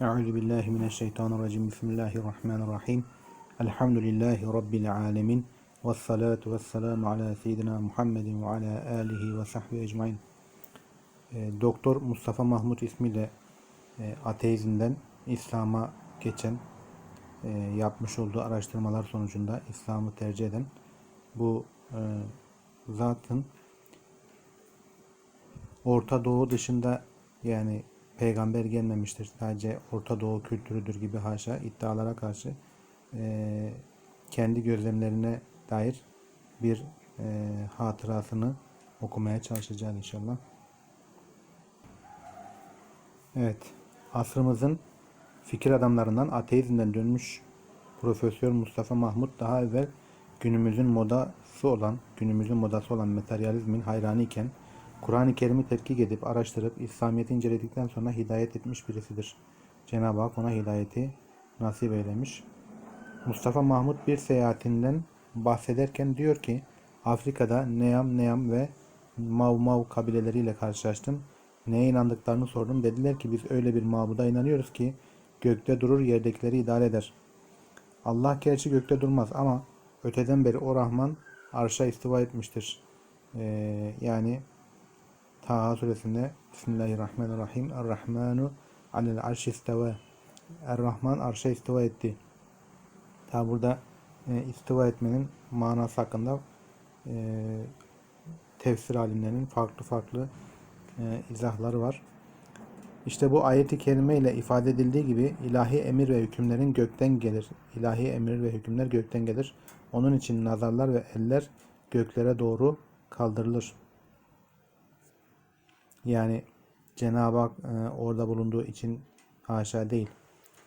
Euzu billahi mineşşeytanirracim. Bismillahirrahmanirrahim. Elhamdülillahi rabbil alamin. Ves salatu vesselamu ala seyyidina Muhammedin ve ala alihi ve sahbihi ecmaîn. E, Doktor Mustafa Mahmut ismiyle e, ateizmden İslam'a geçen e, yapmış olduğu araştırmalar sonucunda İslam'ı tercih eden bu e, zatın Orta Doğu dışında yani peygamber gelmemiştir. Sadece Orta Doğu kültürüdür gibi haşa iddialara karşı e, kendi gözlemlerine dair bir e, hatırasını okumaya çalışacağız inşallah. Evet. Asrımızın fikir adamlarından ateizmden dönmüş Profesör Mustafa Mahmut daha evvel günümüzün modası olan, günümüzün modası olan materyalizmin hayranı iken Kur'an-ı Kerim'i tetkik edip araştırıp İslamiyet'i inceledikten sonra hidayet etmiş birisidir. Cenab-ı Hak ona hidayeti nasip eylemiş. Mustafa Mahmut bir seyahatinden bahsederken diyor ki Afrika'da Neyam Neyam ve Mav Mav kabileleriyle karşılaştım. Neye inandıklarını sordum. Dediler ki biz öyle bir mabuda inanıyoruz ki gökte durur yerdekileri idare eder. Allah gerçi gökte durmaz ama öteden beri o Rahman arşa istiva etmiştir. Ee, yani Taha suresinde Bismillahirrahmanirrahim Er-Rahmanu alel arşi isteva Er-Rahman arşa istiva etti. Ta burada e, istiva etmenin manası hakkında e, tefsir alimlerinin farklı farklı e, izahları var. İşte bu ayeti kerime ile ifade edildiği gibi ilahi emir ve hükümlerin gökten gelir. İlahi emir ve hükümler gökten gelir. Onun için nazarlar ve eller göklere doğru kaldırılır. Yani Cenab-ı Hak e, orada bulunduğu için haşa değil.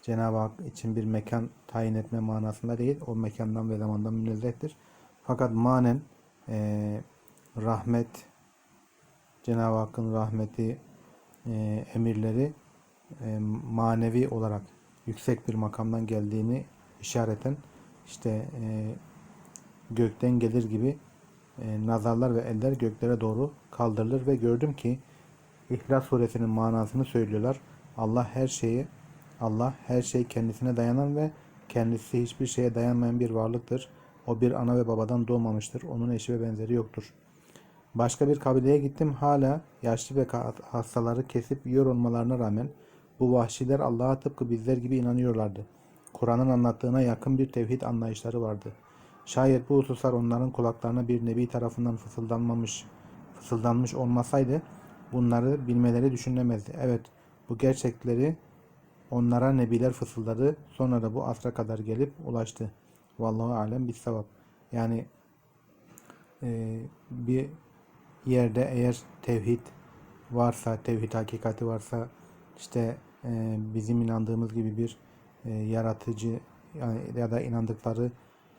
Cenab-ı Hak için bir mekan tayin etme manasında değil. O mekandan ve zamandan münezzehtir. Fakat manen e, rahmet, Cenab-ı Hakk'ın rahmeti, e, emirleri e, manevi olarak yüksek bir makamdan geldiğini işareten işte e, gökten gelir gibi e, nazarlar ve eller göklere doğru kaldırılır ve gördüm ki İhlas suresinin manasını söylüyorlar. Allah her şeyi Allah her şey kendisine dayanan ve kendisi hiçbir şeye dayanmayan bir varlıktır. O bir ana ve babadan doğmamıştır. Onun eşi ve benzeri yoktur. Başka bir kabileye gittim. Hala yaşlı ve hastaları kesip yiyor olmalarına rağmen bu vahşiler Allah'a tıpkı bizler gibi inanıyorlardı. Kur'an'ın anlattığına yakın bir tevhid anlayışları vardı. Şayet bu hususlar onların kulaklarına bir nebi tarafından fısıldanmamış, fısıldanmış olmasaydı bunları bilmeleri düşünülemezdi. Evet bu gerçekleri onlara nebiler fısıldadı. Sonra da bu asra kadar gelip ulaştı. Vallahu alem bir sevap. Yani e, bir yerde eğer tevhid varsa, tevhid hakikati varsa işte e, bizim inandığımız gibi bir e, yaratıcı yani ya da inandıkları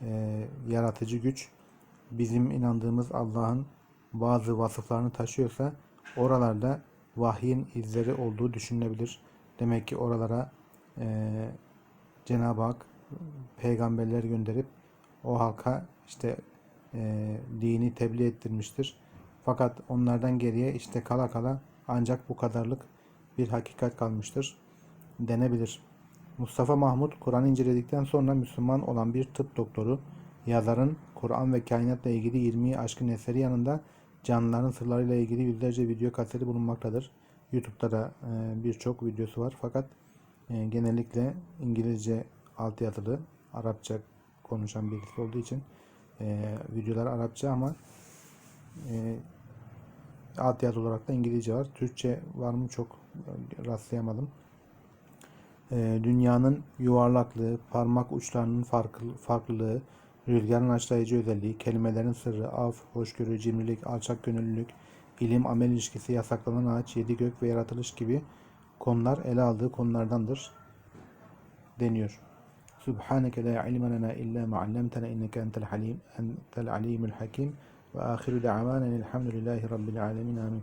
e, yaratıcı güç bizim inandığımız Allah'ın bazı vasıflarını taşıyorsa oralarda vahyin izleri olduğu düşünülebilir. Demek ki oralara e, Cenab-ı Hak peygamberler gönderip o halka işte e, dini tebliğ ettirmiştir. Fakat onlardan geriye işte kala kala ancak bu kadarlık bir hakikat kalmıştır denebilir. Mustafa Mahmut Kur'an inceledikten sonra Müslüman olan bir tıp doktoru, yazarın Kur'an ve kainatla ilgili 20 aşkın eseri yanında canlıların sırlarıyla ilgili yüzlerce video kaseti bulunmaktadır. YouTube'da da e, birçok videosu var fakat e, genellikle İngilizce altyazılı, Arapça konuşan birisi olduğu için e, videolar Arapça ama e, altyazı olarak da İngilizce var. Türkçe var mı çok rastlayamadım. Dünyanın yuvarlaklığı, parmak uçlarının farklı, farklılığı, rüzgarın açlayıcı özelliği, kelimelerin sırrı, af, hoşgörü, cimrilik, alçak gönüllülük, ilim, amel ilişkisi, yasaklanan ağaç, yedi gök ve yaratılış gibi konular ele aldığı konulardandır deniyor. Subhaneke la ilme lena illa ma allamtena inneke entel halim entel alimul hakim ve ahiru da'vanen elhamdülillahi rabbil alemin amin.